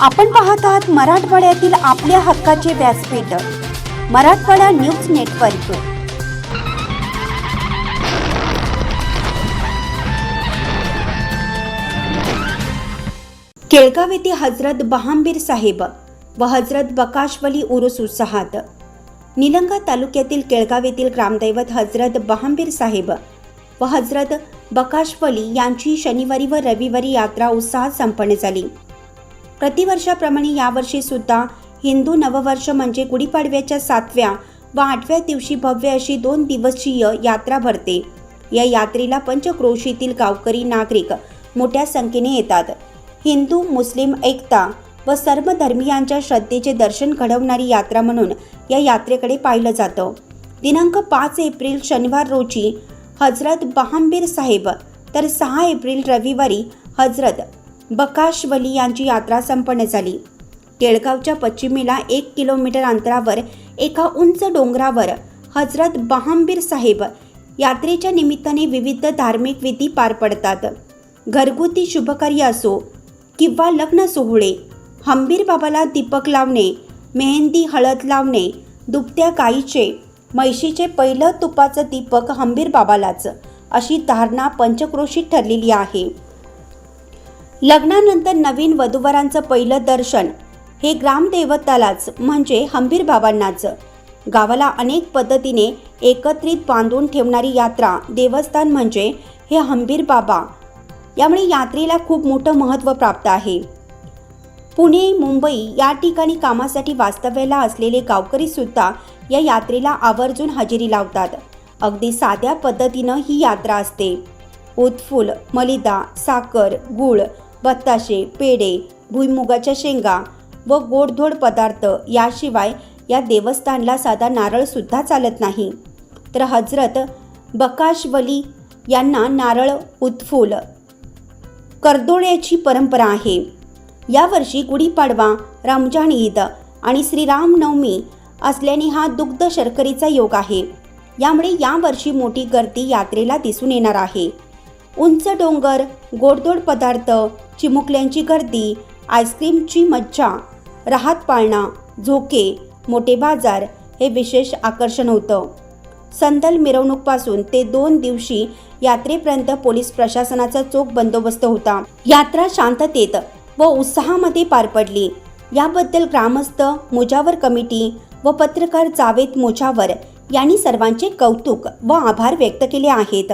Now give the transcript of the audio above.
आपण पाहत आहात मराठवाड्यातील आपल्या हक्काचे व्यासपीठ मराठवाडा न्यूज नेटवर्क. केळगाव येथे हजरत बहांबीर साहेब व हजरत बकाशवली उरुस उत्साहात निलंगा तालुक्यातील केळगाव येथील ग्रामदैवत हजरत बहांबीर साहेब व हजरत बकाशवली यांची शनिवारी व रविवारी यात्रा उत्साहात संपन्न झाली. प्रतिवर्षाप्रमाणे यावर्षी सुद्धा हिंदू नववर्ष म्हणजे गुढीपाडव्याच्या सातव्या व आठव्या दिवशी भव्य अशी दोन दिवसीय यात्रा भरते. या यात्रेला पंचक्रोशीतील गावकरी नागरिक मोठ्या संख्येने येतात. हिंदू मुस्लिम एकता व सर्व धर्मियांच्या श्रद्धेचे दर्शन घडवणारी यात्रा म्हणून या यात्रेकडे पाहिलं जातं. दिनांक पाच एप्रिल शनिवार रोजी हजरत बहामबीर साहेब तर सहा एप्रिल रविवारी हजरत बकाशवली यांची यात्रा संपन्न झाली. केळगावच्या पश्चिमेला एक किलोमीटर अंतरावर एका उंच डोंगरावर हजरत बहांबीर साहेब यात्रेच्या निमित्ताने विविध धार्मिक विधी पार पडतात. घरगुती शुभकार्य असो किंवा लग्न सोहळे हंबीर बाबाला दीपक लावणे मेहंदी हळद लावणे दुभत्या गाईचे म्हैशीचे पहिलं तुपाचं दीपक हंबीर बाबालाच अशी धारणा पंचक्रोशीत ठरलेली आहे. लग्नानंतर नवीन वधूवरांचं पहिलं दर्शन. हे ग्रामदेवतालाच म्हणजे हंबीर बाबांनाच. गावाला अनेक पद्धतीने एकत्रित बांधून ठेवणारी यात्रा देवस्थान म्हणजे हे हंबीर बाबा. यामुळे यात्रेला खूप मोठं महत्त्व प्राप्त आहे. पुणे मुंबई या ठिकाणी कामासाठी वास्तव्याला असलेले गावकरीसुद्धा या यात्रेला आवर्जून हजेरी लावतात. अगदी साध्या पद्धतीनं ही यात्रा असते. उत्फुल मलिदा साखर गूळ बत्ताशे पेढे भुईमुगाच्या शेंगा व गोडधोड पदार्थ याशिवाय या देवस्थानला साधा नारळसुद्धा चालत नाही. तर हजरत बकाशवली यांना नारळ उत्फुल करदोळ्याची परंपरा आहे. यावर्षी गुढीपाडवा रमजान ईद आणि श्रीरामनवमी असल्याने हा दुग्ध शर्करीचा योग आहे. यामुळे यावर्षी मोठी गर्दी यात्रेला दिसून येणार आहे. उंच डोंगर गोडधोड पदार्थ चिमुकल्यांची गर्दी आईस्क्रीमची मज्जा राहत पाळणा झोके मोठे बाजार हे विशेष आकर्षण होतं. संदल मिरवणूकपासून ते दोन दिवशी यात्रेपर्यंत पोलीस प्रशासनाचा चोख बंदोबस्त होता. यात्रा शांततेत व उत्साहामध्ये पार पडली. याबद्दल ग्रामस्थ मुजावर कमिटी व पत्रकार जावेद मुजावर यांनी सर्वांचे कौतुक व आभार व्यक्त केले आहेत.